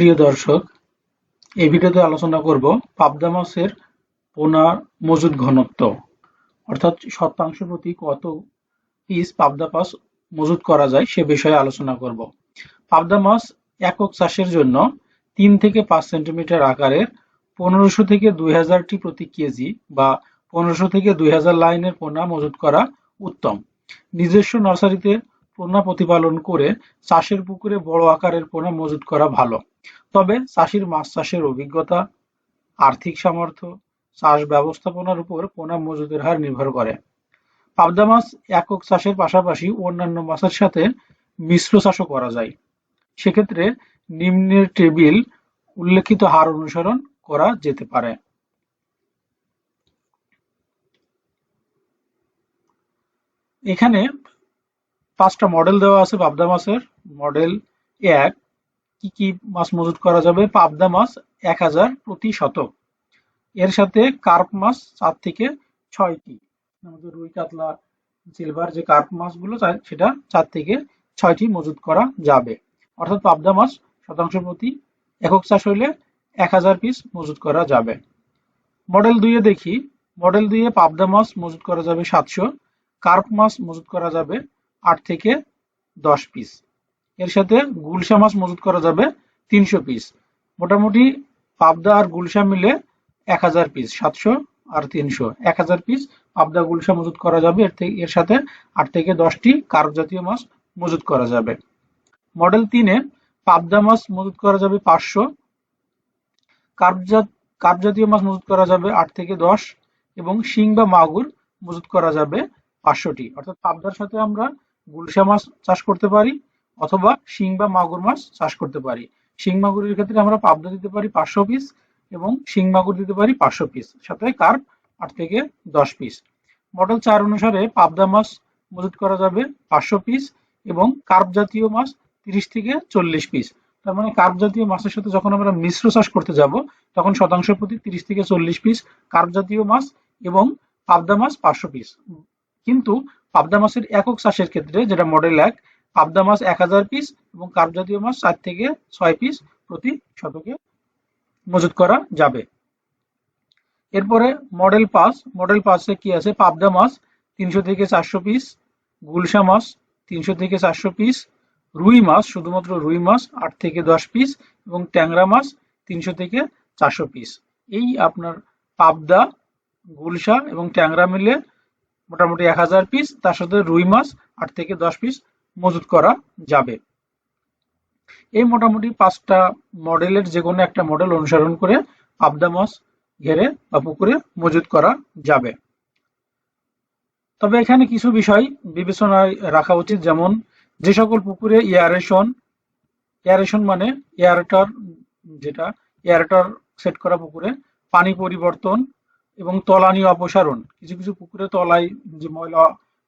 প্রিয় দর্শক, এই ভিডিওতে আলোচনা করব পাবদা মাছের পোনা মজুদ ঘনত্ব, অর্থাৎ শতাংশ প্রতি কত পিস পাবদা মাছ মজুদ করা যায় সে বিষয়ে আলোচনা করব। পাবদা মাছ একক চাষের জন্য তিন থেকে পাঁচ সেন্টিমিটার আকারের পনেরোশো থেকে দুই হাজারটি প্রতি কেজি বা পনেরোশো থেকে দুই হাজার লাইনের পোনা মজুদ করা উত্তম। নিজস্ব নার্সারিতে পোনা প্রতিপালন করে চাষের পুকুরে বড় আকারের পোনা মজুদ করা ভালো। তবে চাষির মাছ চাষের অভিজ্ঞতা, আর্থিক সামর্থ্য, চাষ ব্যবস্থাপনার উপর পোনা মজুদের হার নির্ভর করে। পাবদা মাছ একক চাষের পাশাপাশি অন্যান্য মাছের সাথে মিশ্র চাষও করা যায়। সেক্ষেত্রে নিম্নের টেবিল উল্লেখিত হার অনুসরণ করা যেতে পারে। এখানে পাঁচটা মডেল দেওয়া আছে পাবদা মাছের মডেল এক, কি কি মাছ মজুত করা যাবে? পাবদা মাছ এক হাজার প্রতি শতক। এর সাথে কার্প মাছ চার থেকে ছয়টি আমাদের রুই, কাতলা সিলভার যে কার্প মাছগুলো সেটা চার থেকে ছয়টি মজুত করা যাবে। অর্থাৎ পাবদা মাছ শতাংশ প্রতি একক চাষ হইলে এক হাজার পিস মজুত করা যাবে। মডেল দুইয়ে দেখি। মডেল দুইয়ে পাবদা মাছ মজুত করা যাবে সাতশো। কার্প মাছ মজুত করা যাবে আট থেকে দশ পিস এর সাথে গুলশা মাছ মজুত করা যাবে তিনশো পিস মোটামুটি পাবদা আর গুলশা মিলে এক হাজার পিস সাতশো আর তিনশো। এক হাজার পিস পাবদা গুলশা মজুত করা যাবে। এর থেকে এর সাথে আট থেকে দশটি কার্প জাতীয় মাছ মজুত করা যাবে। মডেল তিনে পাবদা মাছ মজুত করা যাবে পাঁচশো। কার্পজাত কার্প জাতীয় মাছ মজুত করা যাবে আট থেকে দশ। এবং শিং বা মাগুর মজুত করা যাবে পাঁচশোটি। অর্থাৎ পাবদার সাথে আমরা গুলশা মাছ চাষ করতে পারি অথবা শিং বা মাগুর মাছ চাষ করতে পারি। শিং মাগুরের ক্ষেত্রে আমরা পাবদা দিতে পারি পাঁচশো পিস এবং শিং মাগুর দিতে পারি পাঁচশো পিস সাথে কার্প আট থেকে দশ পিস মডেল চার অনুসারে পাবদা মাছ মজুত করা যাবে পাঁচশো পিস এবং কার্প জাতীয় মাছ তিরিশ থেকে চল্লিশ পিস তার মানে কার্প জাতীয় মাছের সাথে যখন আমরা মিশ্র চাষ করতে যাব, তখন শতাংশ প্রতি তিরিশ থেকে চল্লিশ পিস কার্প জাতীয় মাছ এবং পাবদা মাছ পাঁচশো পিস কিন্তু পাবদা মাছের একক চাষের ক্ষেত্রে যেটা মডেল এক, পাবদা মাছ এক হাজার পিস এবং কার্প জাতীয় মাছ চার থেকে ছয় পিস প্রতি শতকে মজুত করা যাবে। এরপরে মডেল পাস মডেল পাঁচে কি আছে? পাবদা মাছ তিনশো থেকে চারশো পিস গুলশা মাছ তিনশো থেকে চারশো পিস রুই মাছ শুধুমাত্র রুই মাছ আট থেকে দশ পিস এবং ট্যাংরা মাছ তিনশো থেকে চারশো পিস এই আপনার পাবদা, গুলশা এবং ট্যাংরা মিলে মোটামুটি এক হাজার পিস তার সাথে রুই মাছ আট থেকে দশ পিস মজুত করা যাবে। এই মোটামুটি পাঁচটা মডেলের যে কোনো একটা মডেল অনুসরণ করে পাবদা মাছ ঘেরে বা পুকুরে মজুত করা যাবে। তবে এখানে কিছু বিষয় বিবেচনায় রাখা উচিত, যেমন যে সকল পুকুরে এয়ারেশন এয়ারেশন মানে এয়ারটার যেটা এয়ারটার সেট করা পুকুরে পানি পরিবর্তন এবং তলানি অপসারণ। কিছু কিছু পুকুরে তলায় যে ময়লা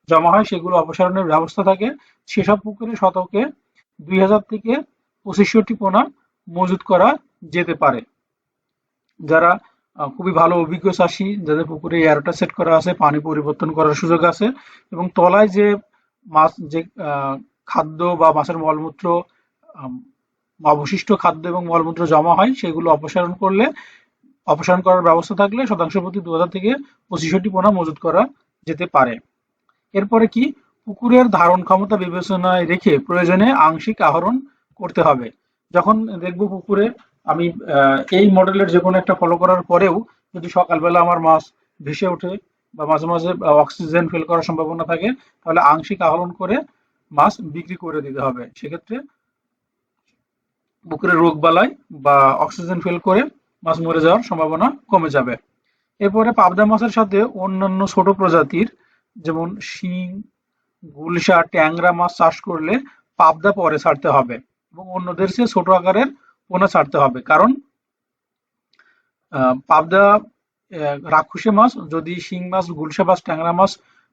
জমা হয়, সেগুলো অপসারণের ব্যবস্থা থাকে। সেসব পুকুরে শতকে দুই হাজার থেকে পঁচিশশোটি পোনা মজুত করা যেতে পারে। যারা খুবই ভালো অভিজ্ঞ চাষি, যাদের পুকুরে এয়ারটা সেট করা আছে, পানি পরিবর্তন করার সুযোগ আছে এবং তলায় যে মাছ, যে খাদ্য বা মাছের মলমূত্র অবশিষ্ট খাদ্য এবং মলমূত্র জমা হয়, সেগুলো অপসারণ করলে অপসারণ করার ব্যবস্থা থাকলে শতাংশ প্রতি দু হাজার থেকে পঁচিশটি পোনা মজুত করা যেতে পারে। এরপরে কি? পুকুরের ধারণ ক্ষমতা বিবেচনায় রেখে প্রয়োজনে আংশিক আহরণ করতে হবে। যখন দেখব পুকুরে আমি এই মডেলের যে কোনো একটা ফলো করার পরেও যদি সকালবেলা আমার মাছ ভেসে ওঠে বা মাঝে মাঝে অক্সিজেন ফেল করার সম্ভাবনা থাকে, তাহলে আংশিক আহরণ করে মাছ বিক্রি করে দিতে হবে। সেক্ষেত্রে পুকুরে রোগ বালাই বা অক্সিজেন ফেল করে মাছ মরে যাওয়ার সম্ভাবনা কমে যাবে। এরপরে পাবদা মাছের সাথে অন্যান্য ছোট প্রজাতির যেমন শিং গুলশা ট্যাংরা মাছ চাষ করলে পাবদা পরে ছাড়তে হবে এবং অন্যদের চেয়ে ছোট আকারের পোনা ছাড়তে হবে। কারণ পাবদা রাক্ষসে মাছ, যদি শিং মাছ গুলশা মাছ, ট্যাংরা মাছ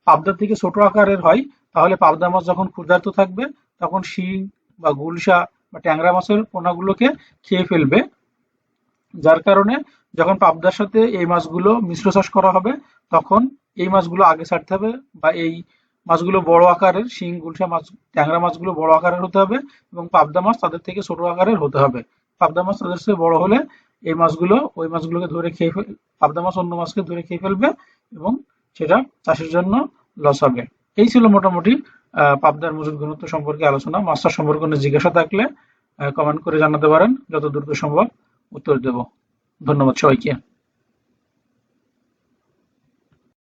পাবদা থেকে ছোট আকারের হয়, তাহলে পাবদা মাছ যখন ক্ষুধার্ত থাকবে, তখন শিং বা গুলশা বা ট্যাংরা মাছের পোনাগুলোকে খেয়ে ফেলবে। যার কারণে যখন পাবদার সাথে এই মাছগুলো মিশ্র চাষ করা হবে, তখন এই মাছগুলো আগে ছাড়তে হবে বা এই মাছগুলো বড় আকারের শিং, গুলশা মাছ, ট্যাংরা মাছগুলো বড় আকারের হতে হবে এবং পাবদা মাছ তাদের থেকে ছোট আকারের হতে হবে। পাবদা মাছ তাদের চেয়ে বড় হলে এই মাছগুলো, ওই মাছগুলোকে ধরে খেয়ে ফেল- পাবদা মাছ অন্য মাছকে ধরে খেয়ে ফেলবে এবং সেটা চাষের জন্য লস হবে। এই ছিল মোটামুটি পাবদার মজুদ ঘনত্ব সম্পর্কে আলোচনা। মাছটা সম্পর্কে জিজ্ঞাসা থাকলে কমেন্ট করে জানাতে পারেন যত দ্রুত সম্ভব। উত্তর দেব। ধন্যবাদ সবাইকে।